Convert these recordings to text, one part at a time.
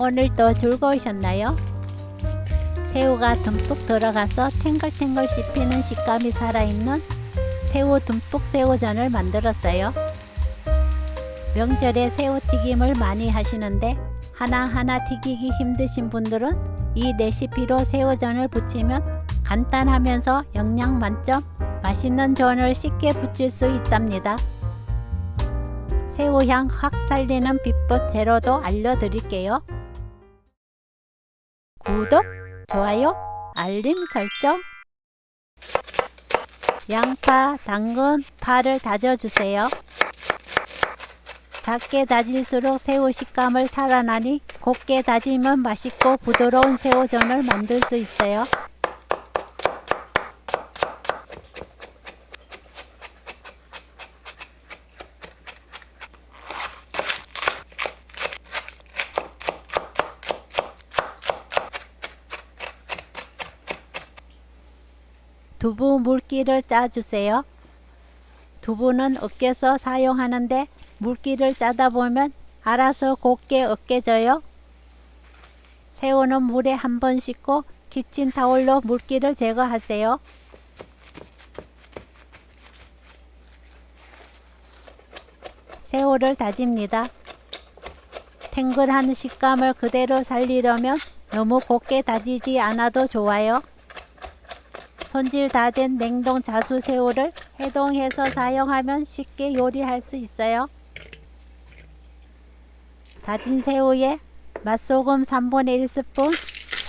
오늘도 즐거우셨나요? 새우가 듬뿍 들어가서 탱글탱글 씹히는 식감이 살아있는 새우 듬뿍 새우전을 만들었어요. 명절에 새우튀김을 많이 하시는데 하나하나 튀기기 힘드신 분들은 이 레시피로 새우전을 부치면 간단하면서 영양 만점 맛있는 전을 쉽게 부칠 수 있답니다. 새우향 확 살리는 비법 재료도 알려드릴게요. 구독, 좋아요, 알림 설정. 양파, 당근, 파를 다져주세요. 작게 다질수록 새우 식감을 살아나니 곱게 다지면 맛있고 부드러운 새우전을 만들 수 있어요. 두부 물기를 짜주세요. 두부는 으깨서 사용하는데 물기를 짜다 보면 알아서 곱게 으깨져요. 새우는 물에 한 번 씻고 키친타올로 물기를 제거하세요. 새우를 다집니다. 탱글한 식감을 그대로 살리려면 너무 곱게 다지지 않아도 좋아요. 손질 다 된 냉동 자수 새우를 해동해서 사용하면 쉽게 요리할 수 있어요. 다진 새우에 맛소금 3분의 1스푼,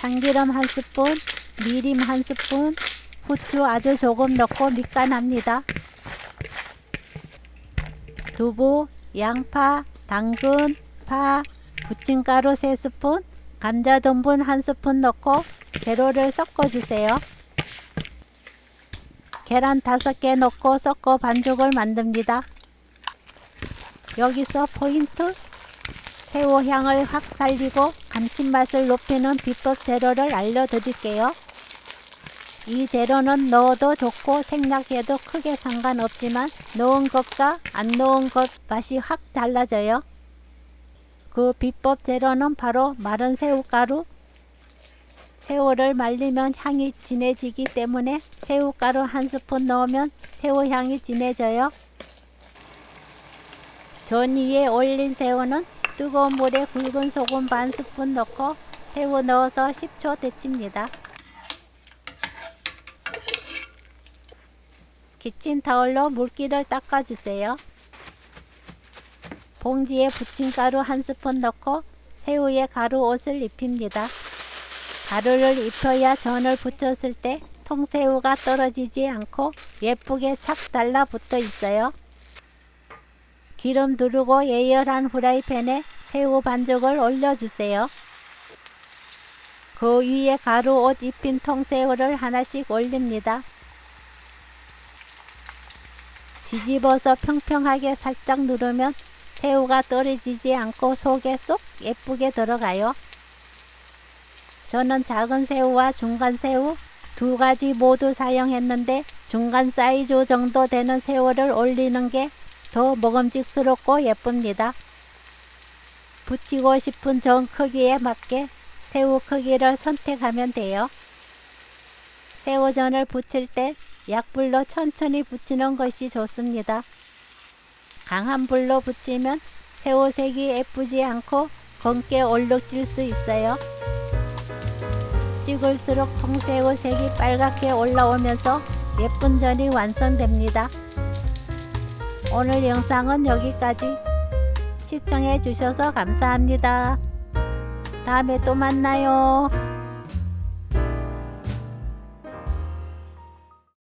참기름 1스푼, 미림 1스푼, 후추 아주 조금 넣고 밑간합니다. 두부, 양파, 당근, 파, 부침가루 3스푼, 감자 등분 1스푼 넣고 재료를 섞어주세요. 계란 5개 넣고 섞어 반죽을 만듭니다. 여기서 포인트! 새우 향을 확 살리고 감칠맛을 높이는 비법 재료를 알려드릴게요. 이 재료는 넣어도 좋고 생략해도 크게 상관없지만 넣은 것과 안 넣은 것 맛이 확 달라져요. 그 비법 재료는 바로 마른 새우가루. 새우를 말리면 향이 진해지기 때문에 새우가루 한 스푼 넣으면 새우향이 진해져요. 전 위에 올린 새우는 뜨거운 물에 굵은 소금 반 스푼 넣고 새우 넣어서 10초 데칩니다. 키친타올로 물기를 닦아주세요. 봉지에 부침가루 한 스푼 넣고 새우에 가루 옷을 입힙니다. 가루를 입혀야 전을 부쳤을 때 통새우가 떨어지지 않고 예쁘게 착 달라붙어 있어요. 기름 두르고 예열한 후라이팬에 새우 반죽을 올려주세요. 그 위에 가루 옷 입힌 통새우를 하나씩 올립니다. 뒤집어서 평평하게 살짝 누르면 새우가 떨어지지 않고 속에 쏙 예쁘게 들어가요. 저는 작은 새우와 중간 새우 두 가지 모두 사용했는데 중간 사이즈 정도 되는 새우를 올리는 게 더 먹음직스럽고 예쁩니다. 붙이고 싶은 전 크기에 맞게 새우 크기를 선택하면 돼요. 새우전을 부칠 때 약불로 천천히 붙이는 것이 좋습니다. 강한 불로 붙이면 새우색이 예쁘지 않고 검게 얼룩질 수 있어요. 찍을수록 통새우 색이 빨갛게 올라오면서 예쁜 전이 완성됩니다. 오늘 영상은 여기까지. 시청해 주셔서 감사합니다. 다음에 또 만나요.